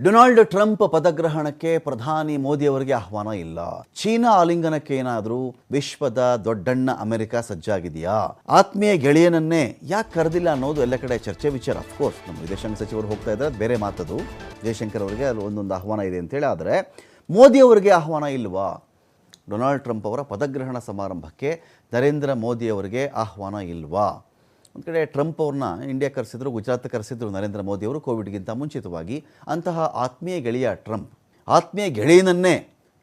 Donald Trump ಪದಗ್ರಹಣಕ್ಕೆ ಪ್ರಧಾನಿ ಮೋದಿಯವರಿಗೆ ಆಹ್ವಾನ ಇಲ್ಲ. ಚೀನಾ ಆಲಿಂಗನಕ್ಕೆ ಏನಾದರೂ ವಿಶ್ವದ ದೊಡ್ಡಣ್ಣ ಅಮೆರಿಕ ಸಜ್ಜಾಗಿದೆಯಾ? ಆತ್ಮೀಯ ಗೆಳೆಯನನ್ನೇ ಯಾಕೆ ಕರೆದಿಲ್ಲ ಅನ್ನೋದು ಎಲ್ಲ ಕಡೆ ಚರ್ಚೆ ವಿಚಾರ. ಅಫ್ಕೋರ್ಸ್ ನಮ್ಮ ವಿದೇಶಾಂಗ ಸಚಿವರು ಹೋಗ್ತಾ ಇದ್ದಾರೆ, ಬೇರೆ ಮಾತದು. ಜಯಶಂಕರ್ ಅವರಿಗೆ ಅಲ್ಲಿ ಒಂದೊಂದು ಆಹ್ವಾನ ಇದೆ ಅಂತೇಳಿ ಆದರೆ ಮೋದಿಯವರಿಗೆ ಆಹ್ವಾನ ಇಲ್ವಾ? ಡೊನಾಲ್ಡ್ ಟ್ರಂಪ್ ಅವರ ಪದಗ್ರಹಣ ಸಮಾರಂಭಕ್ಕೆ ನರೇಂದ್ರ ಮೋದಿಯವರಿಗೆ ಆಹ್ವಾನ ಇಲ್ವಾ? ಒಂದು ಕಡೆ ಟ್ರಂಪ್ ಅವ್ರನ್ನ ಇಂಡಿಯಾ ಕರೆಸಿದ್ರು, ಗುಜರಾತ್ ಕರೆಸಿದ್ರು ನರೇಂದ್ರ ಮೋದಿ ಅವರು ಕೋವಿಡ್ಗಿಂತ ಮುಂಚಿತವಾಗಿ. ಅಂತಹ ಆತ್ಮೀಯ ಗೆಳೆಯ ಟ್ರಂಪ್, ಆತ್ಮೀಯ ಗೆಳೆಯನನ್ನೇ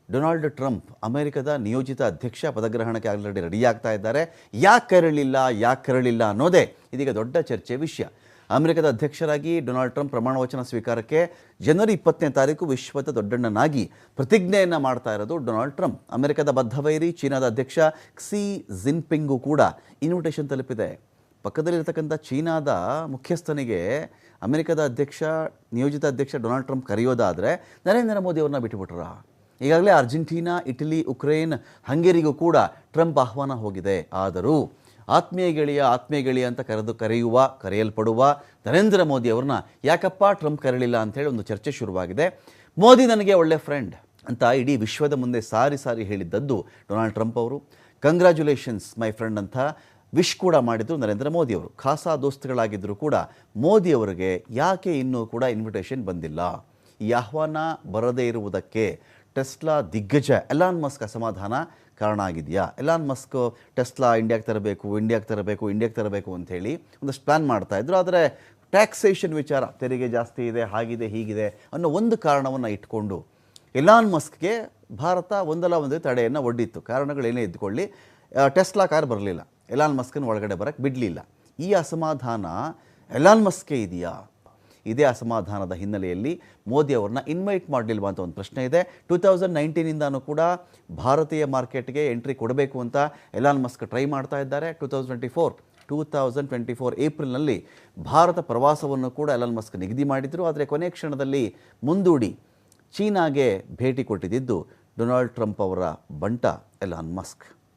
ಡೊನಾಲ್ಡ್ ಟ್ರಂಪ್ ಅಮೆರಿಕದ ನಿಯೋಜಿತ ಅಧ್ಯಕ್ಷ ಪದಗ್ರಹಣಕ್ಕೆ ಆಲ್ರೆಡಿ ರೆಡಿ ಆಗ್ತಾ ಇದ್ದಾರೆ. ಯಾಕೆ ಕರಳಿಲ್ಲ ಯಾಕೆ ಕರಳಿಲ್ಲ ಅನ್ನೋದೇ ಇದೀಗ ದೊಡ್ಡ ಚರ್ಚೆ ವಿಷಯ. ಅಮೆರಿಕದ ಅಧ್ಯಕ್ಷರಾಗಿ ಡೊನಾಲ್ಡ್ ಟ್ರಂಪ್ ಪ್ರಮಾಣ ವಚನ ಸ್ವೀಕಾರಕ್ಕೆ ಜನವರಿ ಇಪ್ಪತ್ತನೇ ತಾರೀಕು ವಿಶ್ವದ ದೊಡ್ಡಣ್ಣನಾಗಿ ಪ್ರತಿಜ್ಞೆಯನ್ನು ಮಾಡ್ತಾ ಇರೋದು ಡೊನಾಲ್ಡ್ ಟ್ರಂಪ್. ಅಮೆರಿಕದ ಬದ್ಧವೈರಿ, ಚೀನಾದ ಅಧ್ಯಕ್ಷ ಕ್ಸಿ ಜಿನ್ಪಿಂಗು ಕೂಡ ಇನ್ವಿಟೇಷನ್ ತಲುಪಿದೆ. ಪಕ್ಕದಲ್ಲಿರ್ತಕ್ಕಂಥ ಚೀನಾದ ಮುಖ್ಯಸ್ಥನಿಗೆ ಅಮೆರಿಕದ ಅಧ್ಯಕ್ಷ, ನಿಯೋಜಿತ ಅಧ್ಯಕ್ಷ ಡೊನಾಲ್ಡ್ ಟ್ರಂಪ್ ಕರೆಯೋದಾದರೆ ನರೇಂದ್ರ ಮೋದಿ ಅವ್ರನ್ನ ಬಿಟ್ಟುಬಿಟ್ರ. ಈಗಾಗಲೇ ಅರ್ಜೆಂಟೀನಾ, ಇಟಲಿ, ಉಕ್ರೇನ್, ಹಂಗೇರಿಗೂ ಕೂಡ ಟ್ರಂಪ್ ಆಹ್ವಾನ ಹೋಗಿದೆ. ಆದರೂ ಆತ್ಮೀಯ ಗೆಳೆಯ ಆತ್ಮೀಯ ಗೆಳೆಯ ಅಂತ ಕರೆದು ಕರೆಯುವ, ಕರೆಯಲ್ಪಡುವ ನರೇಂದ್ರ ಮೋದಿ ಅವ್ರನ್ನ ಯಾಕಪ್ಪ ಟ್ರಂಪ್ ಕರೆಯಲಿಲ್ಲ ಅಂತೇಳಿ ಒಂದು ಚರ್ಚೆ ಶುರುವಾಗಿದೆ. ಮೋದಿ ನನಗೆ ಒಳ್ಳೆ ಫ್ರೆಂಡ್ ಅಂತ ಇಡೀ ವಿಶ್ವದ ಮುಂದೆ ಸಾರಿ ಸಾರಿ ಹೇಳಿದ್ದದ್ದು ಡೊನಾಲ್ಡ್ ಟ್ರಂಪ್ ಅವರು. ಕಂಗ್ರ್ಯಾಚುಲೇಷನ್ಸ್ ಮೈ ಫ್ರೆಂಡ್ ಅಂತ ವಿಶ್ ಕೂಡ ಮಾಡಿದರು ನರೇಂದ್ರ ಮೋದಿಯವರು. ಖಾಸಾ ದೋಸ್ತುಗಳಾಗಿದ್ದರೂ ಕೂಡ ಮೋದಿಯವರಿಗೆ ಯಾಕೆ ಇನ್ನೂ ಕೂಡ ಇನ್ವಿಟೇಷನ್ ಬಂದಿಲ್ಲ? ಈ ಆಹ್ವಾನ ಬರದೇ ಇರುವುದಕ್ಕೆ ಟೆಸ್ಲಾ ದಿಗ್ಗಜ. ಎಲಾನ್ ಮಸ್ಕ್ ಅಸಮಾಧಾನ ಕಾರಣ ಆಗಿದೆಯಾ? ಎಲಾನ್ ಮಸ್ಕ್ ಟೆಸ್ಲಾ ಇಂಡಿಯಾಗೆ ತರಬೇಕು ಇಂಡಿಯಾಗೆ ತರಬೇಕು ಇಂಡಿಯಾಗೆ ತರಬೇಕು ಅಂಥೇಳಿ ಒಂದಷ್ಟು ಪ್ಲ್ಯಾನ್ ಮಾಡ್ತಾ ಇದ್ರು. ಆದರೆ ಟ್ಯಾಕ್ಸೇಷನ್ ವಿಚಾರ ತೆರಿಗೆ ಜಾಸ್ತಿ ಇದೆ, ಹಾಗಿದೆ, ಹೀಗಿದೆ ಅನ್ನೋ ಒಂದು ಕಾರಣವನ್ನು ಇಟ್ಕೊಂಡು ಎಲಾನ್ ಮಸ್ಕ್ಗೆ ಭಾರತ ಒಂದಲ್ಲ ಒಂದು ತಡೆಯನ್ನು ಒಡ್ಡಿತ್ತು. ಕಾರಣಗಳೇನೇ ಇದ್ದುಕೊಳ್ಳಿ ಟೆಸ್ಲಾ ಕಾರ್ ಬರಲಿಲ್ಲ. ಎಲಾನ್ ಮಸ್ಕನ್ ಒಳಗಡೆ ಬರೋಕ್ಕೆ ಬಿಡಲಿಲ್ಲ. ಈ ಅಸಮಾಧಾನ ಎಲಾನ್ ಮಸ್ಕೆ ಇದೆಯಾ? ಇದೇ ಅಸಮಾಧಾನದ ಹಿನ್ನೆಲೆಯಲ್ಲಿ ಮೋದಿ ಅವ್ರನ್ನ ಇನ್ವೈಟ್ ಮಾಡಲಿಲ್ವಾ ಅಂತ ಒಂದು ಪ್ರಶ್ನೆ ಇದೆ. ಟೂ ತೌಸಂಡ್ ನೈನ್ಟೀನಿಂದನೂ ಕೂಡ ಭಾರತೀಯ ಮಾರ್ಕೆಟ್ಗೆ ಎಂಟ್ರಿ ಕೊಡಬೇಕು ಅಂತ ಎಲಾನ್ ಮಸ್ಕ್ ಟ್ರೈ ಮಾಡ್ತಾ ಇದ್ದಾರೆ. Two thousand twenty four two thousand twenty four ಏಪ್ರಿಲ್ನಲ್ಲಿ ಭಾರತ ಪ್ರವಾಸವನ್ನು ಕೂಡ ಎಲಾನ್ ಮಸ್ಕ್ ನಿಗದಿ ಮಾಡಿದರು. ಆದರೆ ಕೊನೆ ಕ್ಷಣದಲ್ಲಿ ಮುಂದೂಡಿ ಚೀನಾಗೆ ಭೇಟಿ ಕೊಟ್ಟಿದ್ದು ಡೊನಾಲ್ಡ್ ಟ್ರಂಪ್ ಅವರ ಬಂಟ ಎಲಾನ್ ಮಸ್ಕ್